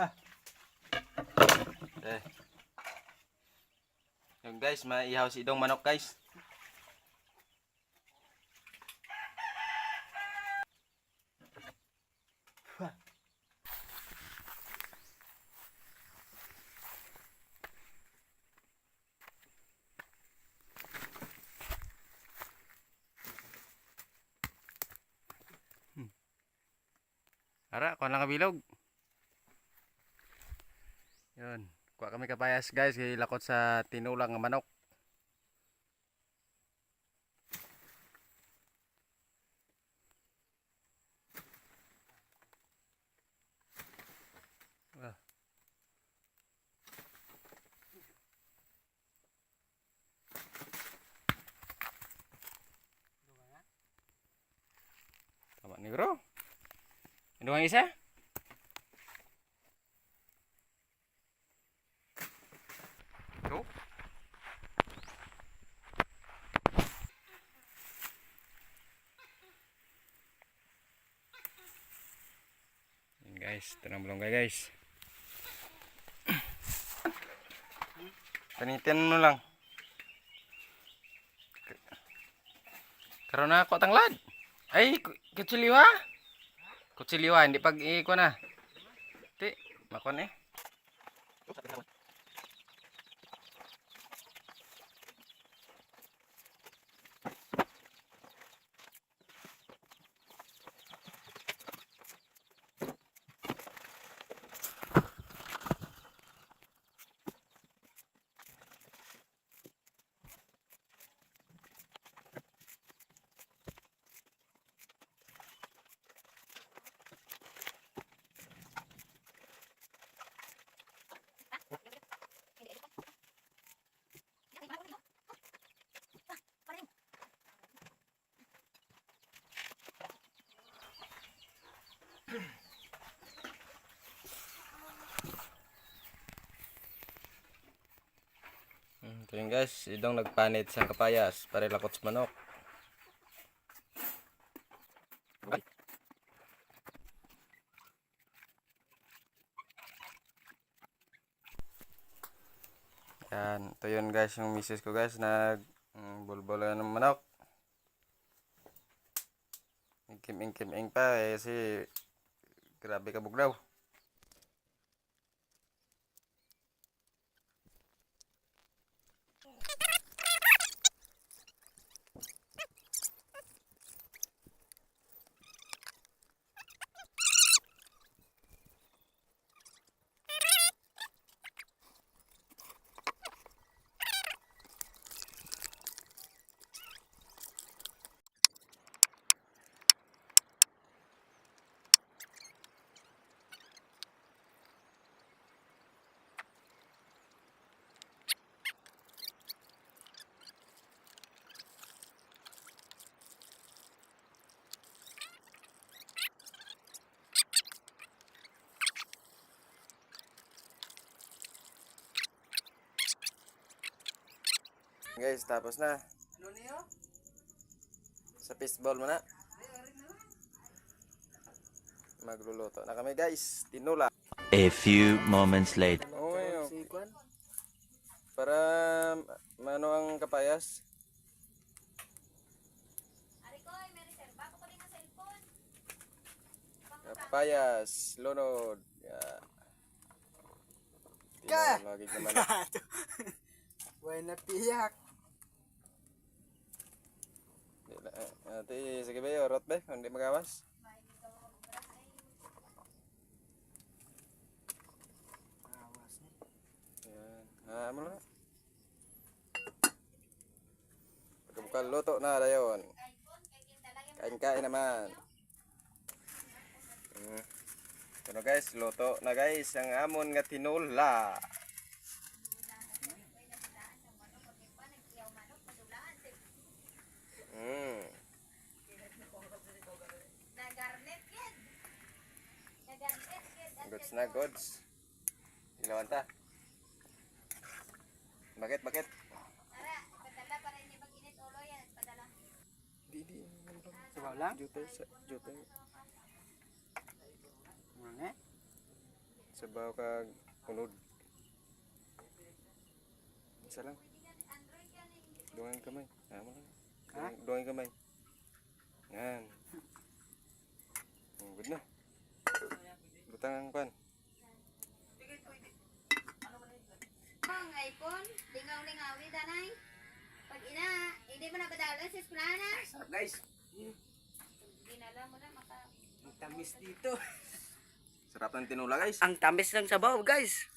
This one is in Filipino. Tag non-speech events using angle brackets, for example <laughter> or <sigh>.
Eh. Yung guys, maihaw si idong manok guys. Ara, kuha lang kabilog. Yun. Kuha kami kapayas guys, lakot sa tinulang nga manok. Ah. Tama ni bro. Ano ang? Guys, ito na malunggay guys. Panitin mo lang. Karon na ako tanglad. Ay, ku- kutsiliwa. Kutsiliwa, hindi pag iiko na. Ti, makon eh. Ito yun guys, idong nagpanit sa kapayas para lakot sa manok. Yan, ito yun guys yung misis ko guys nag mm, ng manok. Kim-ing-kim-ing pa eh kasi grabe kabog daw. Guys, tapos na. Sa fishball mo na. Magluluto na kami guys. Tinula. A few moments later. Oo, oh, Para mano ang kapayas. Kapayas. Lunod. Yeah. Ka! Tinulagig naman. <laughs> Buhay na piyak. Ate, sige ba, orot ba? Hindi magawas. Awas na. Ayan. Ah, mo na. Pagkabukal, luto na dayon. Kain-kain naman. Mm. Ano guys, luto na guys ang amon nga tinula. Mm. Nagarnet yan. Nagarnet yan. Goods na goods. Ilawan ta. Bakit, bakit? Tara, padala para hindi mag-init ulo yan. Padala. Di, di. Sabaw lang? Jutay, sa, jutay. Na. Sabaw kag unod. Isa lang. Dungan kamay. Mo lang. Dungan kamay. Yan. Good na. Butang ang pan. Ang iPhone, lingaw-lingawi danay. Pag ina, hindi mo na badala sa eskwelahan Sarap guys. Dinala mo na maka... Ang tamis dito. Sarap ng tinula guys. Ang tamis ng sabaw guys.